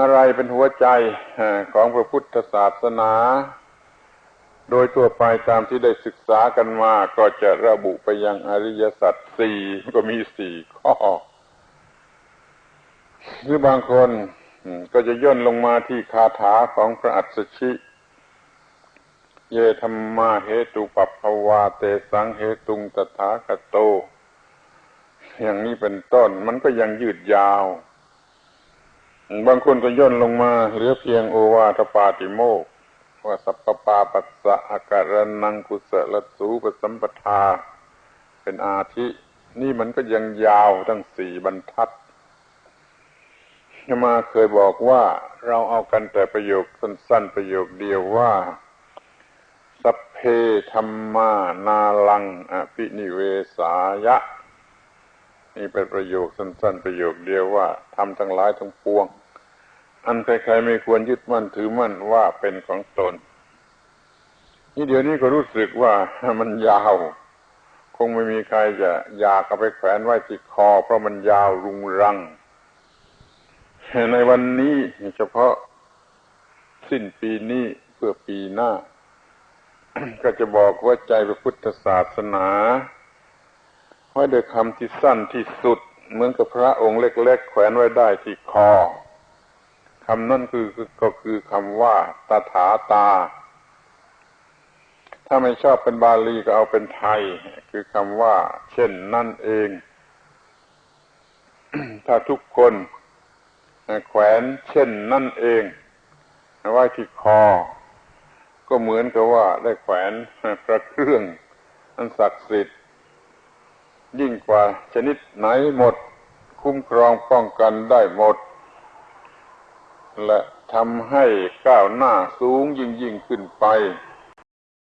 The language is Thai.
อะไรเป็นหัวใจของพระพุทธศาสนา โดยทั่วไปตามที่ได้ศึกษากันมา ก็จะระบุไปยังอริยสัจสี่ก็มีสี่ข้อ หรือบางคนก็จะย่นลงมาที่คาถาของพระอัศชิ เยธรรมาเหตุปัปภวาเตสังเหตุงตถาคโต อย่างนี้เป็นต้นมันก็ยังยืดยาว บางคนก็ย่นลงมา เหลือเพียงโอวาทปาติโมกว่าสัพพปาปัสสะอาการนังกุสลสูปสัมปทา เป็นอาทิ นี่มันก็ยังยาวทั้งสี่บรรทัดมาเคยบอกว่าเราเอากันแต่ประโยคสั้นๆประโยคเดียวว่า สัพเพธรรมานาลังอภินิเวสายะ นี่เป็นประโยคสั้นๆ ประโยคเดียวว่าทำทั้งหลายทั้งปวง อันใครๆไม่ควรยึดมั่นถือมั่นว่าเป็นของตน นี่เดี๋ยวนี้ก็รู้สึกว่ามันยาว คงไม่มีใครจะอยากเอาไปแขวนไว้ที่คอ เพราะมันยาวรุงรัง ในวันนี้เฉพาะสิ้นปีนี้เพื่อปีหน้า ก็จะบอกว่าใจพระพุทธศาสนา ไว้ด้วยคำที่สั้นที่สุด เหมือนกับพระองค์เล็ก ๆ แขวนไว้ได้ที่คอคำนั่นคือก็คือคำว่าตถาตา ถ้าไม่ชอบเป็นบาลีก็เอาเป็นไทย คือคำว่า เช่นนั่นเอง ถ้าทุกคน แขวนเช่นนั่นเองไว้ที่คอ ก็เหมือนกับว่าได้แขวนพระเครื่องอันศักดิ์สิทธิ์ ยิ่งกว่าชนิดไหนหมด คุ้มครองป้องกันได้หมด และทำให้ก้าวหน้าสูงยิ่งยิ่งขึ้นไป